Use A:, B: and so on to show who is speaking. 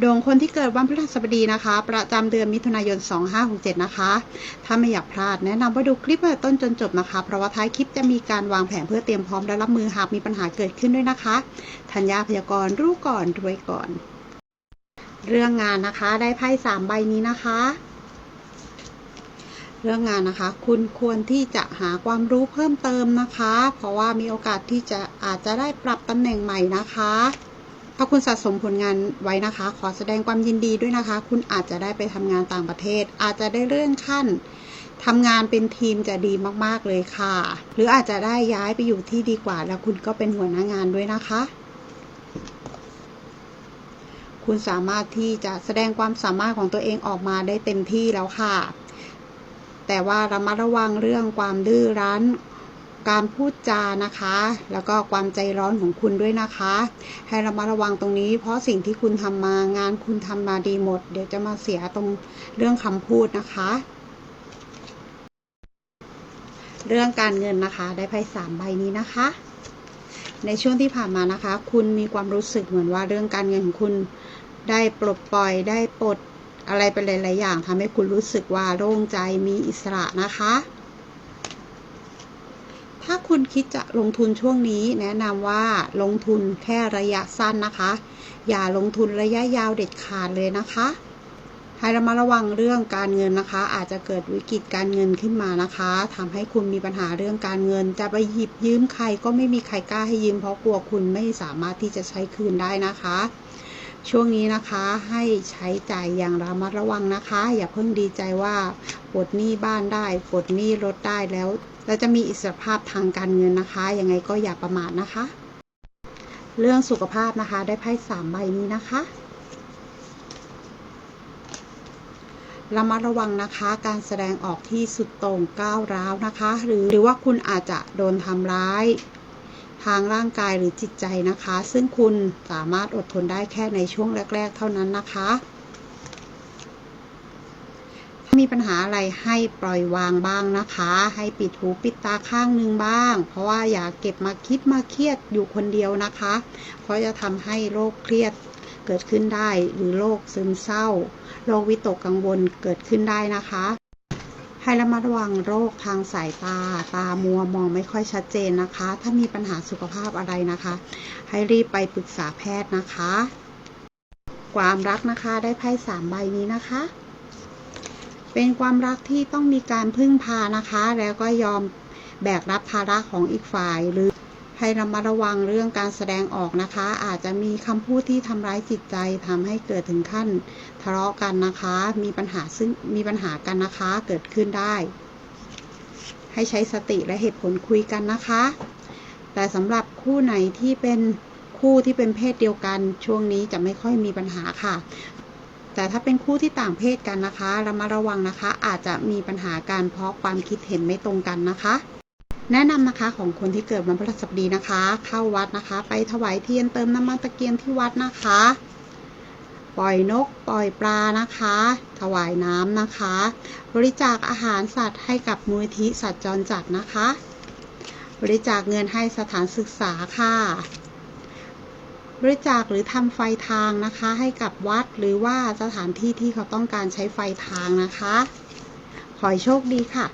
A: ดวงคนที่เกิดวันพฤหัสบดีนะคะ ประจำเดือนมิถุนายน 2567 นะคะ ถ้าไม่อยากพลาดแนะนำว่าดูคลิปตั้งแต่ต้นจนจบนะคะ เพราะว่าท้ายคลิปจะมีการวางแผนเพื่อเตรียมพร้อมและรับมือหากมีปัญหาเกิดขึ้นด้วยนะคะธัญญาพยากรณ์รู้ก่อนรวยก่อน เรื่องงานนะคะได้ไพ่สามใบนี้นะคะเรื่องงานนะคะ คุณควรที่จะหาความรู้เพิ่มเติมนะคะ เพราะว่ามีโอกาสที่จะอาจจะได้ปรับตำแหน่งใหม่นะคะ ถ้าคุณสะสมผลงานไว้นะคะ ขอแสดงความยินดีด้วยนะคะ คุณอาจจะได้ไปทำงานต่างประเทศ อาจจะได้เลื่อนขั้นทำงานเป็นทีมจะดีมากๆเลยค่ะ หรืออาจจะได้ย้ายไปอยู่ที่ดีกว่า แล้วคุณก็เป็นหัวหน้างานด้วยนะคะ คุณสามารถที่จะแสดงความสามารถของตัวเองออกมาได้เต็มที่แล้วค่ะ แต่ว่าระมัดระวังเรื่องความดื้อรั้น การพูดจานะคะ แล้วก็ความใจร้อนของคุณด้วยนะคะ ให้ระมัดระวังตรงนี้ เพราะสิ่งที่คุณทำมางานคุณทำมาดีหมด เดี๋ยวจะมาเสียตรงเรื่องคำพูดนะคะ เรื่องการเงินนะคะได้ไพ่สามใบนี้นะคะ ในช่วงที่ผ่านมานะคะ คุณมีความรู้สึกเหมือนว่าเรื่องการเงินของคุณได้ปลดปล่อยได้ปลดอะไรไปหลายๆอย่างทำให้คุณรู้สึกว่าโล่งใจมีอิสระนะคะ ถ้าคุณคิดจะลงทุนช่วงนี้แนะนำว่าลงทุนแค่ระยะสั้นนะคะ อย่าลงทุนระยะยาวเด็ดขาดเลยนะคะให้ระมัดระวังเรื่องการเงินนะคะ อาจจะเกิดวิกฤตการเงินขึ้นมานะคะทำให้คุณมีปัญหาเรื่องการเงิน จะไปหยิบยืมใครก็ไม่มีใครกล้าให้ยืมเพราะกลัวคุณไม่สามารถที่จะใช้คืนได้นะคะ ช่วงนี้นะคะให้ใช้จ่ายอย่างระมัดระวังนะคะ อย่าเพิ่งดีใจว่า ปลดหนี้บ้านได้ปลดหนี้รถได้แล้ว เราจะมีอิสรภาพทางการเงินนะคะ ยังไงก็อย่าประมาทนะคะ เรื่องสุขภาพนะคะ ได้ไพ่สามใบนี้นะคะระมัดระวังนะคะการแสดงออกที่สุดโต่งก้าวร้าวนะคะ หรือหรือว่าคุณอาจจะโดนทำร้าย ทางร่างกายหรือจิตใจนะคะ ซึ่งคุณสามารถอดทนได้แค่ในช่วงแรก ๆ เท่านั้นนะคะ มีปัญหาอะไรให้ปล่อยวางบ้างนะคะ ให้ปิดหูปิดตาข้างหนึ่งบ้าง เพราะว่าอย่าเก็บมาคิดมาเครียดอยู่คนเดียวนะคะ เพราะจะทำให้โรคเครียดเกิดขึ้นได้ หรือโรคซึมเศร้า โรควิตกกังวลเกิดขึ้นได้นะคะให้ระมัดระวังโรคทางสายตา ตามัวมองไม่ค่อยชัดเจนนะคะ ถ้ามีปัญหาสุขภาพอะไรนะคะ ให้รีบไปปรึกษาแพทย์นะคะ ความรักนะคะได้ไพ่สามใบนี้นะคะ เป็นความรักที่ต้องมีการพึ่งพานะคะ แล้วก็ยอมแบกรับภาระของอีกฝ่าย หรือให้ระมัดระวังเรื่องการแสดงออกนะคะ อาจจะมีคำพูดที่ทำร้ายจิตใจทำให้เกิดถึงขั้นทะเลาะกันนะคะ มีปัญหาซึ่งมีปัญหากันนะคะเกิดขึ้นได้ ให้ใช้สติและเหตุผลคุยกันนะคะ แต่สำหรับคู่ไหนที่เป็นคู่ที่เป็นเพศเดียวกันช่วงนี้จะไม่ค่อยมีปัญหาค่ะ แต่ถ้าเป็นคู่ที่ต่างเพศกันนะคะระมัดระวังนะคะ อาจจะมีปัญหาการเพราะความคิดเห็นไม่ตรงกันนะคะ แนะนำนะคะของคนที่เกิดวันพฤหัสบดีนะคะ เข้าวัดนะคะ ไปถวายเทียนเติมน้ำมันตะเกียงที่วัดนะคะ ปล่อยนก ปล่อยปลานะคะ ถวายน้ำนะคะ บริจาคอาหารสัตว์ให้กับมูลนิธิสัตว์จรจัดนะคะ บริจาคเงินให้สถานศึกษาค่ะ บริจาคหรือทำไฟทางนะคะ ให้กับวัดหรือว่าสถานที่ที่เขาต้องการใช้ไฟทางนะคะ ขอให้โชคดีค่ะ